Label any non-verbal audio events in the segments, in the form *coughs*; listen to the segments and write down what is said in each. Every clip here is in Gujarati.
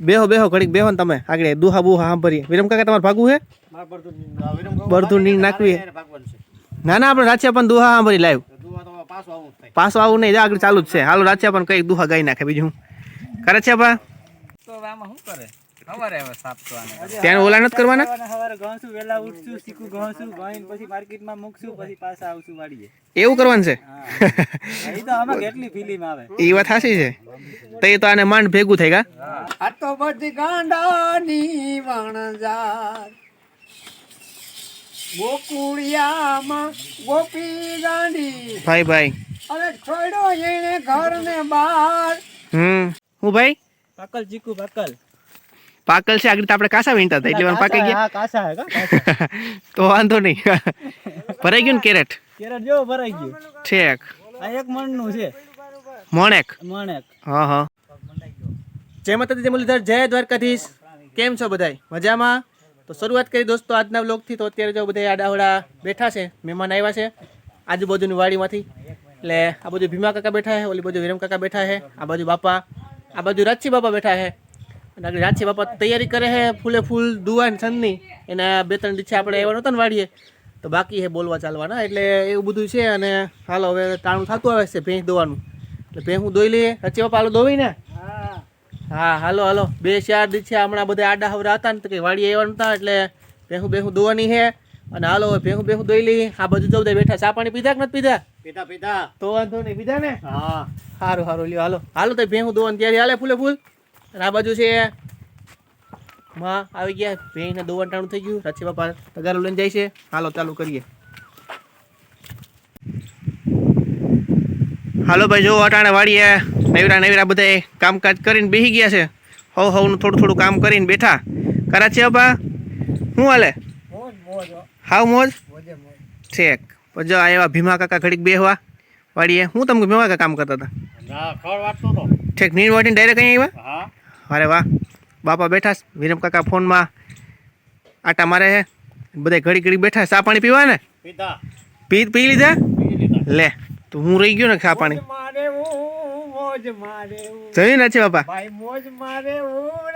બેહો બેહો, ઘડીક બેહો ને તમે. આગળ દુહા બુહા સાંભળીએ. વિરમ કાકા, તમારે ભાગવું હે બરધું નીંદ નાખવી ના ના, આપણે રાચિયા પણ દુહા સાંભળી લાઈવ પાછું આવું નહીં આગળ ચાલુ જ છે. હાલો રાચિયા પણ કંઈક દુહા ગાઈ નાખે, બીજું કરે છે બા તો શું કરે? સવારે હવે સાફ ત્યાં ઓલા નત કરવાના? સવારે ઘઉં વહેલા ઉઠશું શીખું ઘઉંસું ઘઉં પછી માર્કેટમાં મૂકશું પછી પાછા આવશું વાડીએ. એવું કરવાનું છે? એ તો આમાં કેટલી ફિલિમ આવે. એ વાત સાચી છે. તો એ તો આને માંડ ભેગું થઈ ગા. આ તો બધી ગાંડાની વણજાર ગોકુળિયામાં ગોપી ગાંડી. ભાઈ ભાઈ. અરે છોડ્યો એને ઘર ને બહાર. હમ. હું ભાઈ? પાકલ ચીકુ પાકલ પાકલ છે આગળ તો આપણે કાસા વીણતા હતા એટલે પાકી ગયા. કાસા હે કા *laughs* તો વાંધો નહીં. *laughs* ભરાઈ ગયું ને કેરેટ? કેરેટ જો ભરાઈ ગયું. છેક આ એક મણનું છે. મોણેક. મણ એક હા હા. જય માતાજી જય મુરલીધર જય દ્વારકાધીશ. કેમ છો બધાય? મજામાં? તો શરૂઆત કરી દોસ્તો આજના વ્લોગથી. તો અત્યારે જો બધા આડાવડા બેઠા છે મહેમાન આવ્યા છે આજુબાજુની વાડીમાંથી. એટલે આ બાજુ ભીમા કાકા બેઠા છે ઓલી બાજુ વિરમ કાકા બેઠા છે આ બાજુ બાપા આ બાજુ રાચી બાપા બેઠા છે. આગળ રાચી બાપા તૈયારી કરે છે ફૂલે ફૂલ દુવા ને છંદની. એના બે ત્રણ દિવસે આપણે આવ્યા નહોતા ને વાડીએ. તો બાકી છે બોલવા ચાલવાના. એટલે એવું બધું છે અને હાલો હવે તાણું થતું આવે છે ભેંસ દોવાનું. એટલે ભેંસ હું દોઈ લઈએ. રાચી બાપા હાલો દોવી ને હા હાલો હાલો. બે ચાર દિવસે હમણાં બધા આડા હવરા હતા ને તો કંઈ વાળીએ આવ્યા નતા એટલે ભેહું ભેંસું દોવાની છે. અને હાલો હવે ભેહું ભેંસું દોઈ લઈએ. આ બધું જવું બેઠા ચા પાણી પીધા કે નથી પીધા? પીતા પીધા. તો વાંધો નહીં પીધા ને? હા. સારું સારું લ્યો હાલો. હાલો તો ભેંસું દોવાની ત્યારે. હાલે ફૂલે ફૂલ? અને આ બાજુ છે માં આવી ગયા. ભેંસને દોવાટાણું ટાણું થઈ ગયું. રચી બાપા તગારો લઈને જાય છે. હાલો ચાલુ કરીએ. હાલો ભાઈ જો અટાણે વાળીએ નવીરા નવીરા બધા કામકાજ કરીને બેસી ગયા છે. હવ હવનું થોડું થોડું કામ કરીને બેઠા. કરાચી બાપા? શું હાલે? હાવ મોજ? ઠેક. પછી જો આ એવા ભીમા કાકા ઘડીક બેહવા વાળીએ હું તમને ભીમા કાકા કામ કરતા હતા. ઠેક નીર વાટીને ડાયરેક્ટ અહીંયા આવ્યા? અરે વાહ. બાપા બેઠા વિરમ કાકા ફોનમાં આટા મારે છે. બધા ઘડી ઘડી બેઠા. ચા પાણી પીવા ને પી પી લીધા? લે તો હું રહી ગયો ને ખા પાણી. મારે મોજ મારે હું. જોયું નથી બાપા. ભાઈ મોજ મારે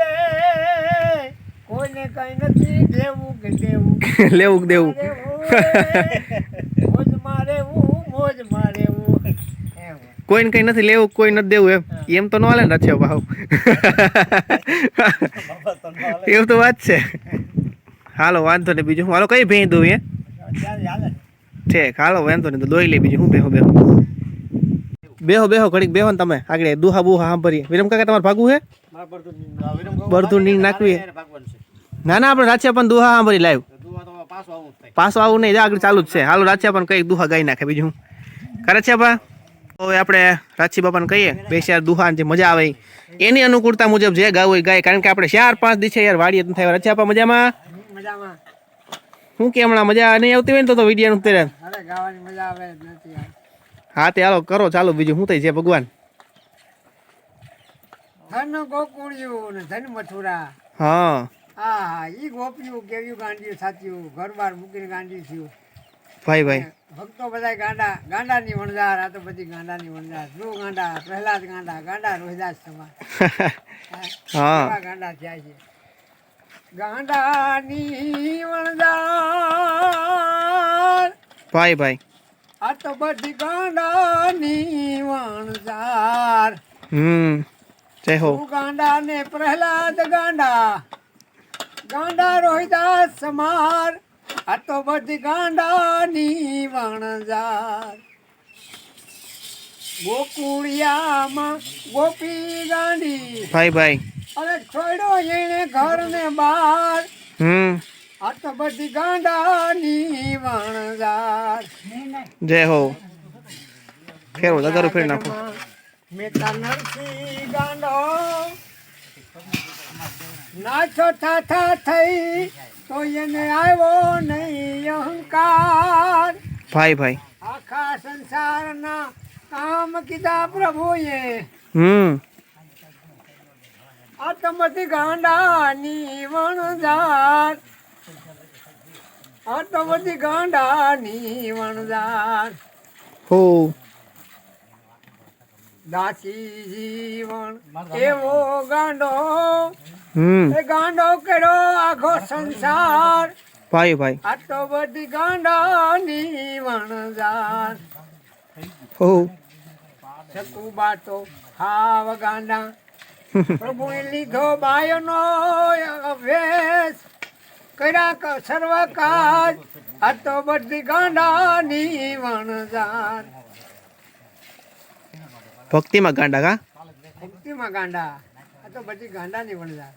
રે. કોઈને કઈ નથી દેવું કે *laughs* લેવું કે દેવું. હું. મોજ મારે મોજ મારે હું. કોઈને કઈ નથી લેવું કોઈ નથી દેવું એમ. એમ તો ન હાલે ને નથી ભાવ. *laughs* એવું તો વાત છે. હાલો વાંધો નહીં બીજું હું હાલો કઈ ભેં દઉં એ? ઠીક હાલો વાંધો નહીં તો દોઈ લે બીજું. હું બેહો બેહો. બેહો બેહો ઘડીક બેહો ને તમે. આગળ દુહા બુહા સાંભળીએ વિરમ કાકા તમારે ભાગવું છે? મારે બરધું ની- વિરમ કહું, બરધું નીંદ નાખવી. ના ના આપણે રાચ્યા પણ દુહા સાંભળી લાઈવ. પાછું આવું જ થાય. પાછું આવું નહીં જા આગળ ચાલુ જ છે. હાલો રાચ્યા પણ કંઈક દુહા ગાઈ નાખે બીજું કરે છે બા હવે આપણે રાચી બાપાને કહીએ બે ચાર દુહાન જે મજા આવે એની અનુકૂળતા મુજબ જે ગાવું હોય ગાય. કારણ કે આપણે ચાર પાંચ દિવસે યાર વાડીએ નથી થાય રચ્યા મજામાં? મજામાં. શું કે હમણાં મજા નહીં આવતી હોય ને તો વીડિયો નું તેરે. હા તે હાલો કરો ચાલો બીજું શું થઈ છે ભગવાન? હા ધન મથુરા. હા. ઈ ગોપિયું કેવ્યું ગાંડિયું સાચ્યું ઘર બાર મૂકીને ગાંડિયું થયું. ભાઈ ભાઈ. ભક્તો બધા ગાંડા ગાંડાની વણઝાર આ તો બધી ગાંડાની વણઝાર. ધ્રુવ ગાંડા પ્રહલાદ ગાંડા ગાંડા રોહિદાસ સમાન *laughs* હા. ગાંડા થયા છે. ગાંડાની વણઝાર. ભાઈ ભાઈ. આ તો બધી ગાંડાની વણઝાર. હમ. જય હો. ગાંડા ને પ્રહલાદ ગાંડા. ગાંડા રોહિદાસ સમાર આ તો બધી ગાંડાની વણઝાર ગોકુળિયામાં ગોપી ગાંડી. ભાઈ ભાઈ. અરે છોડ્યો એને ઘર ને બહાર. હમ. આ તો બધી ગાંડાની વણઝાર જય. હો. ફેરો લગાડો ફેર નાખો. મેતા નરસી ગાંડો. નાચો થાથા થઈ તો એને આવ્યો નહીં અહંકાર. ભાઈ ભાઈ. આખા સંસારના કામ કીધા પ્રભુએ. હમ. આ તો બધી ગાંડાની વણઝાર આ તો બધી ગાંડાની વણઝાર હો. દાસી જીવન એવો ગાંડો હમ એ ગાંડો કેડો આખો સંસાર ભાઈ ભાઈ આ તો બધી ગાંડાની વણઝાર હો શકુબા તો હાવ ગાંડા પ્રભુએ લીધો બાયનો વેશ કર્યા ક- સર્વ કાજ આ તો બધી ગાંડાની વણઝાર ભક્તિમાં ગાંડા કા ભક્તિમાં ગાંડા આ તો બધી ગાંડાની વણઝાર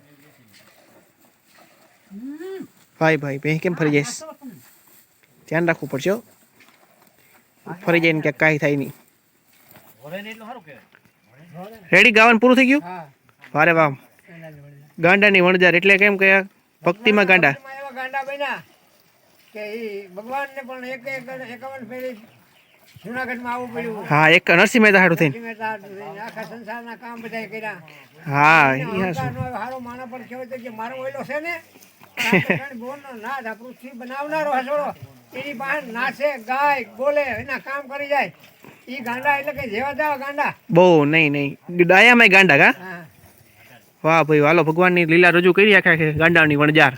ભાઈ ભાઈ બે કેમ ફરી જઈશ? ધ્યાન રાખવું પડશે હો. ફરી જઈને ક્યાંક કાંઈ થાય નહીં. રેડી ગાવાનું પૂરું થઈ ગયું? વારે વાહ ગાંડાની વણજાર એટલે કેમ કે ભક્તિમાં ગાંડા? ગાંડા બન્યા કે ભગવાનને પણ એક એક એકાવન ફેરી જુનાગઢમાં આવવું પડ્યું. હા એક નરસિંહ મહેતા હાડું થઈને. આખા સંસારના કામ બધાય કર્યા. હા હારો પણ કહેવાય છે કે મારો ઓઈલો છે ને? બનાવનારો હસોડો. એની બહાર નાચે ગાય બોલે એના કામ કરી જાય. ઈ ગાંડા એટલે કે જેવા તેવા ગાંડા. બહુ નહીં નહીં. ડાયામાં ગાંડા કા? વાહ ભાઈ હાલો ભગવાનની લીલા રજૂ કરી આખા આખી ગાંડાની વણજાર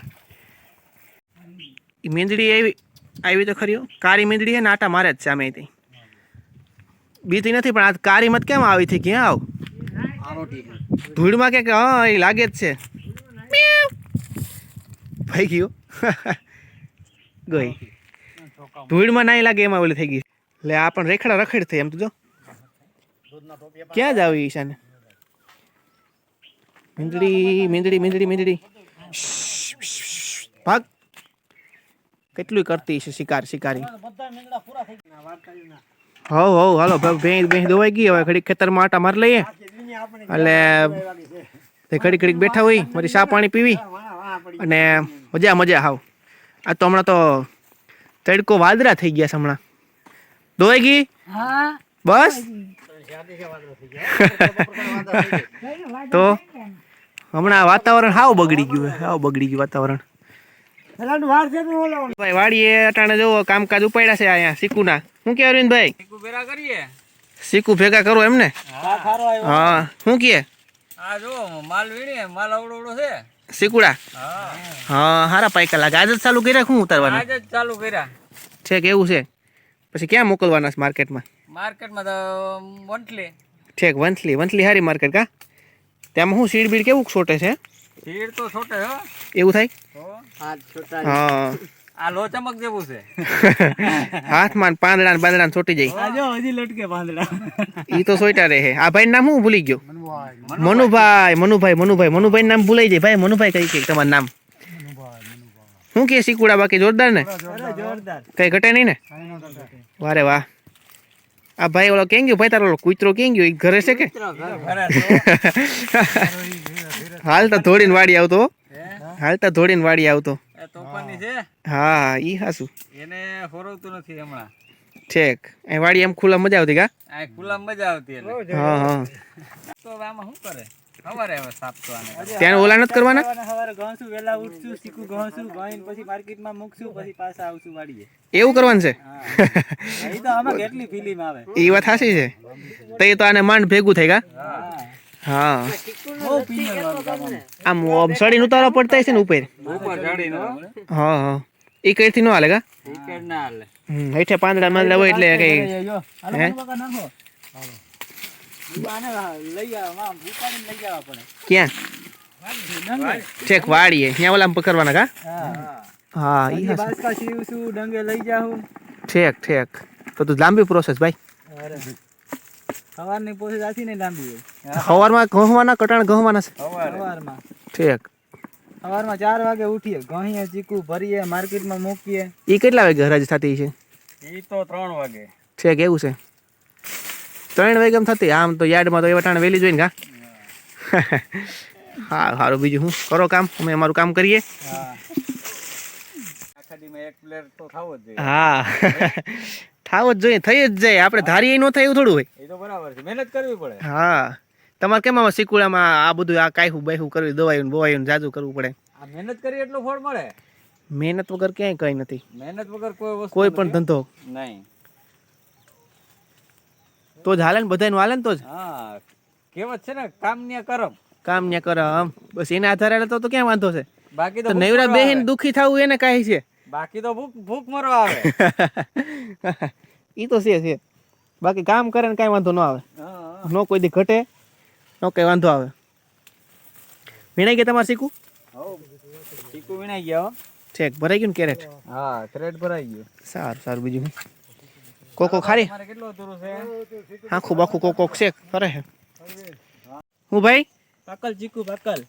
મેંદડી મીંદડી આવી આવી તો ખરી કારી મેંદડી છે ને આટા મારે જ છે અમે થી બીતી નથી પણ આ કારી મત કેમ આવી હતી ક્યાં આવ? ધૂળમાં કે હા એ લાગે જ છે. ભાઈ ગયો. *laughs* ગઈ. ધૂળમાં નાઈ લાગે એમાં ઓલી થઈ ગઈ. એટલે આ પણ રેખડા રખડ થઈ એમ તો જો. ક્યાં જ આવી ઈશાને? મીંદડી મીંદડી મીંદડી મીંદડી. ભાગ. કેટલું કરતી છે શિકાર શિકારી. હવ હવ હાલો ભાઈ ભેંસ ભેંસ દોવાઈ ગઈ. હવે ઘડીક ખેતરમાં આટા મારી લઈએ. એટલે તે ઘડીક ઘડીક બેઠા હોય મારી ચા પાણી પીવી? અને મજા મજા હાવ. આ તો હમણાં તો તડકો વાદરા થઈ ગયા છે હમણાં. ધોઈ ગઈ? બસ? *laughs* તો હમણાં વાતાવરણ હાવ બગડી ગયું હાવ બગડી ગયું વાતાવરણ. પેલાનું વાર છે તો ઓલો. ભાઈ વાડીએ અટાણે જોવો કામકાજ ઉપાડ્યા છે અહીંયા સિકુના શું કે અરવિંદભાઈ સિકુ ભેગા કરો એમને? આ હા શું કે આ જો માલ વીણીએ માલ અવડો છે. સિકુડા હા. હા હારા પાયકા લાગે. આજે જ ચાલુ કર્યા શું ઉતારવાના? આજે જ ચાલુ કર્યા. છે કે એવું છે? પછી ક્યાં મોકલવાના છે માર્કેટમાં? માર્કેટમાં તો મંથલી ઠેક વંથલી વંથલી હારી માર્કેટ કા? તેમાં શું સીડ બીડ કેવું છોટે છે? ભીડ તો છોટે હો. એવું થાય? હા. આ લો ચમક જેવું છે. *laughs* હાથમાં પાંદડા ને પાંદડા ને છોટી જાય. જો હજી લટકે પાંદડા. ઈ તો સોઈટા રહે આ ભાઈ નામ હું ભૂલી ગયો. મનુભાઈ. મનુભાઈ મનુભાઈ મનુભાઈ. નામ ભૂલાઈ જાય. ભાઈ મનુભાઈ કઈ કઈ તમારું નામ? શું કે શીકુડા બાકી? જોરદાર ને? જોરદાર. કઈ ઘટે નહીં ને? વારે વાહ. આ ભાઈ ઓલો કેમ ગયો? ભાઈ તારો ઓલો કૂતરો કેમ ગયો? ઈ ઘરે છે કે? *laughs* હાલતા ધોડીને વાડી આવતો હો. હાલતા ધોડીને વાડી આવતો. તોફાની છે. હા ઈ હાસુ. એને ફોરવતું નથી હમણાં. ઠેક. એ વાડી એમ ખુલ્લા મજા આવતી કા? આ ખુલ્લા મજા આવતી એટલે. હા હા. તો આમાં શું કરે? હવારે હવે સાપ તો આને ત્યાં ઓલા નત કરવાના? હવારે ઘઉંસું વહેલા ઉઠશું શીખું ઘઉંસું ઘઉંઈને પછી માર્કેટમાં મૂકશું પછી પાછા આવશું વાડીએ. એવું કરવાનું છે? એ તો આમાં કેટલી ફિલ્મ આવે. એ વાત હાસી છે. તો એ તો આને માંડ ભેગું થઈ ગા હા. બહુ પિંજર વાળું કામ આમ. આમ ઓમ સડીને ઉતારવા પડતા હશે ને ઉપર ઉપર ચડીને હા હા એ કઈથી ન હાલે કા ટિકિટ ના હાલે હમ, હેઠે પાંદડા માંદડા હોય એટલે કઈ એ જો, હાલો હે? બકા નાખો આને લઈ આવો આમ ઉપાડીને લઈ જવા પડે ક્યાં ડંગે. ઠેક વાડીએ ત્યાં ઓલા પકડવાના કા હા હા ઈ પછી હાચું. બાસકા સીવશું ડંગે લઈ જાઉં ઠેક ઠેક તો તો લાંબી પ્રોસેસ ભાઈ અરે સવારની પોસી આથી ને લાંબી હોય. સવારમાં ઘઉંવાના કટાણ ઘઉંવાના છે. સવારમાં. ઠીક. સવારમાં ચાર વાગે ઉઠીએ ઘણીએ ચીકુ ભરીએ માર્કેટમાં મૂકીએ. એ કેટલા વાગે હરાજ થતી છે એ તો ત્રણ વાગે. ઠીક એવું છે. ત્રણ વાગે એમ થતી આમ તો યાર્ડમાં તો એ વટાણ વહેલી જોઈને કા? હા. સારું બીજું હું? કરો કામ અમે અમારું કામ કરીએ. હા. થવો જ જોઈએ થઈ જ જાય. આપણે ધારીએ ન થાય એવું થોડું હોય. એ તો બરાબર છે. મહેનત કરવી પડે. હા. તમારે કેમ આમાં શીકુડામાં આ બધું આ કાયહું બાયહું કરવી દવાયું બોવાયું જાજુ કરવું પડે? આ મહેનત કરી એટલું ફળ મળે. મહેનત વગર ક્યાંય કઈ નથી. મહેનત વગર કોઈ વસ્તુ કોઈ પણ ધંધો. નહીં. તો જ હાલે ને બધાને હાલે ને તો જ? હા. કેવત છે ને કામ ને કરમ. કામ ને કરમ. બસ એના આધારે તો તો ક્યાં વાંધો છે? બાકી તો નવરા બેહીને. દુખી થવું એને કાંઈ છે? બાકી તો ભૂખ ભૂખ મરવા આવે ઈ તો છે છે. બાકી કામ કરે ને કાંઈ વાંધો ન આવે. હા, નો કોઈ દી ઘટે નો કઈ વાંધો આવે. વીણાઈ ગયા તમારે શીખું? હઉ. ચીકુ વીણાઈ ગયા હો. છેક ભરાઈ ગયું ને કેરેટ? હા ક્રેટ ભરાઈ ગયું. સારું સારું બીજું હું કોકો ખારી મારે કેટલું અધૂરું છે? આખું બાખું કોકો છે કરે છે હું ભાઈ? પાકલ ચીકુ પાકલ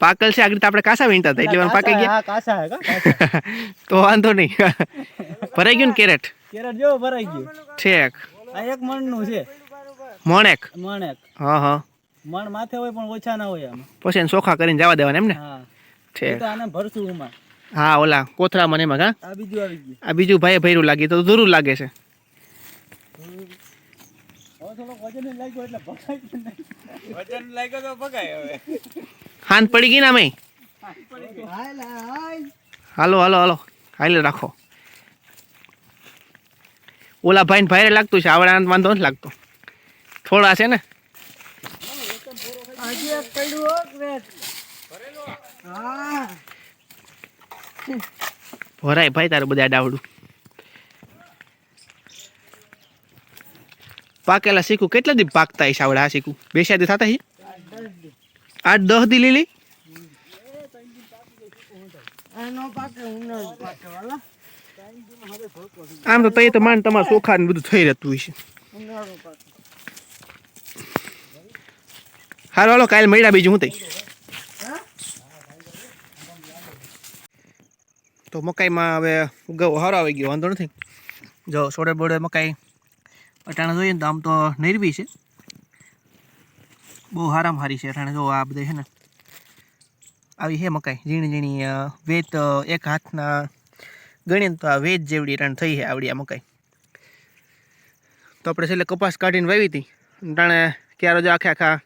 પાકલ છે આગળ તો આપણે કાસા વીણતા હતા એટલે પાકી ગયા. હા કાસા હે કા *laughs* તો વાંધો નહીં. *laughs* ભરાઈ ગયું ને કેરેટ? કેરેટ જો ભરાઈ ગયું. છેક. આ એક મણનું છે. મોણેક? મણ એક હા હા. મણ માથે હોય પણ ઓછા ના હોય આમાં. પછી સોખા કરીને જવા દેવાના એમ ને હા. ઠેક. તો આને ભરશું ઉમાં હા ઓલા કોથરા મને એમાં હા? આ બીજું આવી ગયું. આ બીજું ભાઈ ભૈરું લાગે તો ધૂરું લાગે છે. હવે વજન લાગ્યો એટલે ભગાય વજન લાગ્યો તો ભગાય હવે. હાન પડી ગઈ ને અમે હાલો હાલો હાલો. હાલે, રાખો. ઓલા ભાઈને ભાઈ લાગતું છે, આવડા વાંધો નથી લાગતો. થોડા છે ને. ભરાય ભાઈ તારે બધા ડાવડું. પાકેલા શીખું. કેટલા દી પાકતા હશે આવડે આ શીખું? બેસ્યા દી થતા હશે? આઠ દસ દી લીલી? આમ તો તઈ તો માન તમારા ચોખા ને બધું થઈ રહેતું છે હાલો હાલો કાલે મળ્યા બીજું હું તઈ. તો મકાઈમાં હવે ઉગાવો હારો આવી ગયો વાંધો નથી. જો સોડે બોડે મકાઈ અટાણા જોઈએ તો આમ તો નિર્વી છે. બહુ હારામ હારી છે અટાણે જો આ બધા છે ને. આવી છે મકાઈ ઝીણી ઝીણી વેત એક હાથના ગણીને તો આ વેજ જેવડી અટાણે થઈ છે આવડી આ મકાઈ. તો આપણે છેલ્લે કપાસ કાઢીને વાવી હતી. અટાણે ક્યારે જો આખે આખા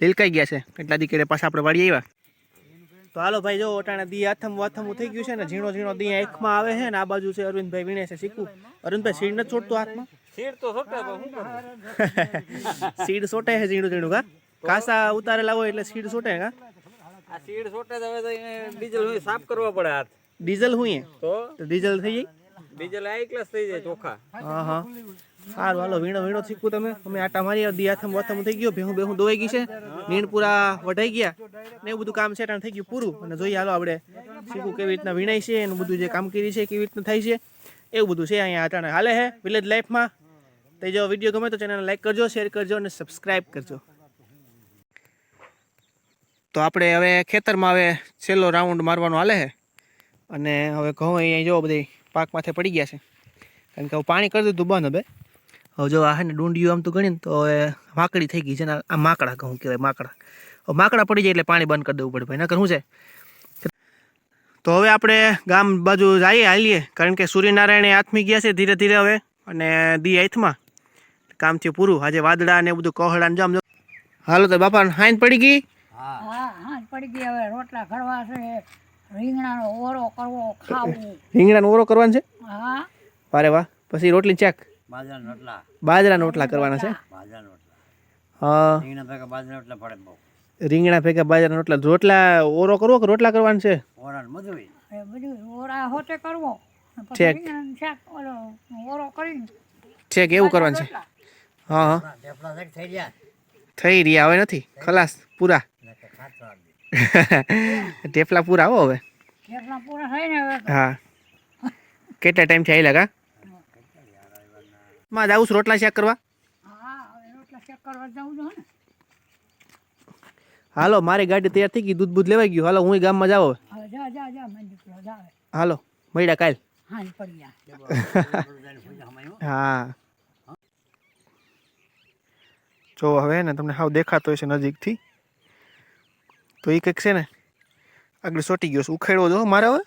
લીલકાઈ ગયા છે. એટલા દીકરે પાછા આપણે વાળી આવ્યા. તો હાલો ભાઈ જો અટાણે દી આથમ વાથમું થઈ ગયું છે ને ઝીણો ઝીણો દી એકમાં આવે છે ને આ બાજુ છે અરવિંદભાઈ વીણે છે શીખવું. અરવિંદભાઈ સીડ નથી છોડતું હાથમાં? સીડ તો સીડ સોટે *laughs* છે ઝીણું ઝીણું કા કાસા ઉતારેલા હોય એટલે સીડ છૂટે કા આ સીડ છૂટે તો હવે તો ડીઝલ હોય સાફ કરવો પડે હાથ. ડીઝલ હું તો? ડીઝલ થઈ જાય ડીઝલ આઈ ક્લાસ થઈ જાય ચોખા. હા હા. સારું હાલો વીણો વીણો શીખવું તમે. અમે આટા મારી દી આથમ વાથમ થઈ ગયો ભેહું ભેહું દોવાઈ ગઈ છે. નીણ પૂરા વઢાઈ ગયા. ને એવું બધું કામ છે થઈ ગયું પૂરું. અને જોઈએ હાલો આપણે શીખવું કેવી રીતના વીણાય છે એનું બધું જે કામગીરી છે કેવી રીતના થાય છે. એવું બધું છે અહીંયા આટાણે. હાલે છે વિલેજ લાઈફમાં તો જો વીડિયો ગમે તો ચેનલને લાઈક કરજો શેર કરજો અને સબસ્ક્રાઈબ કરજો. તો આપણે હવે ખેતરમાં હવે છેલ્લો રાઉન્ડ મારવાનો હાલે છે. અને હવે ઘઉં અહીંયા જો બધી પાક માથે પડી ગયા છે. કારણ કે હવે પાણી કરી દીધું બંધ હવે. હવે જો આ ને ડુંડિયું આમ તો ગણીને તો હવે માકડી થઈ ગઈ છે ને આ માકડા ઘઉં કહેવાય, માકડા. હવે માકડા પડી જાય એટલે પાણી બંધ કરી દેવું પડે ભાઈ, નકર શું છે? તો હવે આપણે ગામ બાજુ જઈએ, હાલીએ. કારણ કે સૂર્યનારાયણે આથમી ગયા છે ધીરે ધીરે હવે, અને દી હાથમાં. કામ થયું પૂરું. આજે વાદળા ને બધું, કહળા ને જામ હાલો તો બાપા, હાઈન પડી ગઈ. હા. હા હા પડી ગઈ. હવે રોટલા ખરવા છે. રીંગણાનો ઓરો કરવો ખાવું. રીંગણાનો ઓરો કરવાનો છે? હા. વારે વાહ. પછી રોટલી ચેક? બાજરાના રોટલા. બાજરાના રોટલા કરવાના છે? બાજરાના રોટલા. હા. રીંગણા ભેગા બાજરાના રોટલા પડે બહુ. રીંગણા ભેગા બાજરાના રોટલા. રોટલા ઓરો કરવો કે રોટલા કરવાના છે? ઓરાન મધુઈ બધું ઓરા હોતે કરવો. ઠીક. ઓરો કરીને. એવું કરવાનું છે. હા હા. થઈ રહ્યા હવે નથી. ખલાસ પૂરા. ઢેફલા પૂરા હો હવે. થેપલા પૂરા થાય ને હવે. તો. હા. કેટલા ટાઈમથી આવી લાગા માં જાઉં છું રોટલા શાક કરવા. હા હવે રોટલા શેક કરવા જવું છું ને. હાલો મારી ગાડી તૈયાર થઈ ગઈ દૂધ બૂધ લેવાઈ ગયું. હાલો હું ગામમાં જાવ હવે. જા જા જા મને દીકરો જાવે હાલો મળ્યા કાલ. હાંજ પડી ગયા હા. જો હવે ને તમને હાવ દેખાતો હશે નજીકથી. તો એ કંઈક છે ને, આગળ સોટી ગયો છે, ઉખેડવો જો મારે હવે.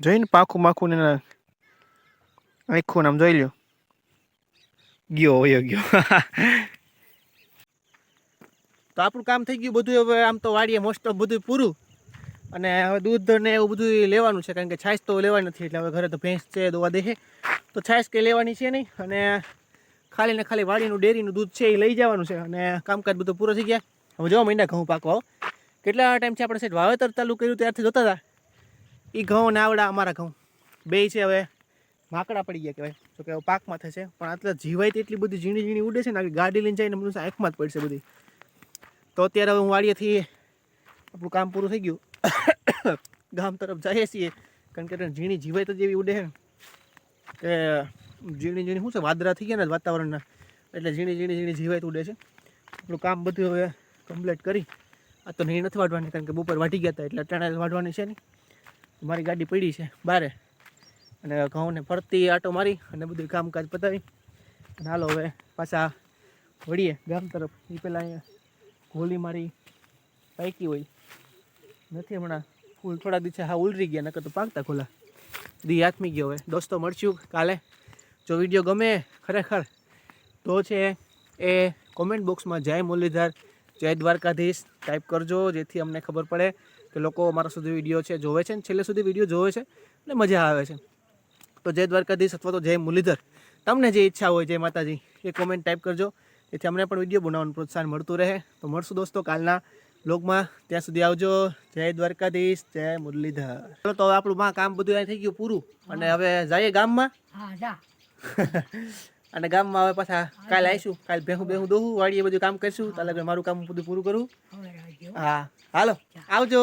જોઈને પાખું માખું ને એના આખું નામ જોઈ લ્યો. ગયો, વયો ગયો. *laughs* તો આપણું કામ થઈ ગયું બધું, હવે આમ તો વાડીએ મોસ્ટ ઓફ બધું પૂરું. અને હવે દૂધ ને એવું બધું લેવાનું છે, કારણ કે છાશ તો લેવાની નથી, એટલે હવે ઘરે તો ભેંસ છે, દોવા દેશે તો છાશ કંઈ લેવાની છે નહીં, અને ખાલી ને ખાલી વાડીનું, ડેરીનું દૂધ છે એ લઈ જવાનું છે, અને કામકાજ બધું પૂરો થઈ ગયા. હવે જોવા મહિના ઘઉં પાકવા કેટલા કેટલા ટાઈમથી આપણે સેટ વાવેતર ચાલુ કર્યું ત્યારથી જોતા હતા? એ ઘઉં અને આવડા અમારા ઘઉં. બે છે હવે. માકડા પડી ગયા કહેવાય. તો કે પાકમાં થશે. પણ આટલા જીવાય એટલી બધી ઝીણી ઝીણી ઉડે છે ને, આખી ગાડી લઈને જઈને બધું આંખમાં જ પડશે બધી. તો અત્યારે હવે હું વાડીએથી આપણું કામ પૂરું થઈ ગયું. *coughs* ગામ તરફ જઈએ છીએ. કારણ કે ઝીણી જીવાય તો જેવી ઉડે છે કે ઝીણી ઝીણી શું છે? વાદરા થઈ ગયા ને વાતાવરણના. એટલે ઝીણી ઝીણી ઝીણી જીવાય ઉડે છે. આપણું કામ બધું હવે કમ્પ્લીટ કરી. આ તો નહીં નથી વાઢવાની, કારણ કે બપોર વાટી ગયા હતા, એટલે અટાણે વાઢવાની છે નહીં. મારી ગાડી પડી છે બારે. અને ઘઉંને ફરતી આટો મારી અને બધું કામકાજ પતાવી. અને હાલો હવે પાછા વળીએ ગામ તરફ. એ પહેલાં અહીંયા ગોલી મારી પાકી હોય. નથી હમણાં ફૂલ થોડા દિવસે હા ઉલરી ગયા, નકર તો પાકતા ખોલા દી હાથમી ગયો હવે. દોસ્તો મળશું કાલે. જો વીડિયો ગમે ખરેખર, તો છે એ કોમેન્ટ બોક્સમાં જય મુરલીધર. જય દ્વારકાધીશ. ટાઈપ કરજો જેથી અમને ખબર પડે કે લોકો અમારા સુધી વીડિયો છે જોવે છે ને છેલ્લે સુધી વીડિયો જોવે છે અને મજા આવે છે. તો જય દ્વારકાધીશ અથવા તો જય મુરલીધર. તમને જે ઈચ્છા હોય જય માતાજી એ કોમેન્ટ ટાઈપ કરજો. જેથી અમને પણ વીડિયો બનાવવાનું પ્રોત્સાહન મળતું રહે. તો મળશું દોસ્તો કાલના બ્લોગમાં ત્યાં સુધી આવજો. જય દ્વારકાધીશ જય મુરલીધર. ચલો તો હવે આપણું માં કામ બધું થઈ ગયું પૂરું. અને હવે જઈએ ગામમાં. હા જા. *laughs* અને ગામમાં હવે પાછા કાલે આવીશું. કાલે ભેહું બેહું દોહું વાડીએ બધું કામ કરીશું. તાલે મારું કામ બધું પૂરું કરું. હા. હાલો. આવજો.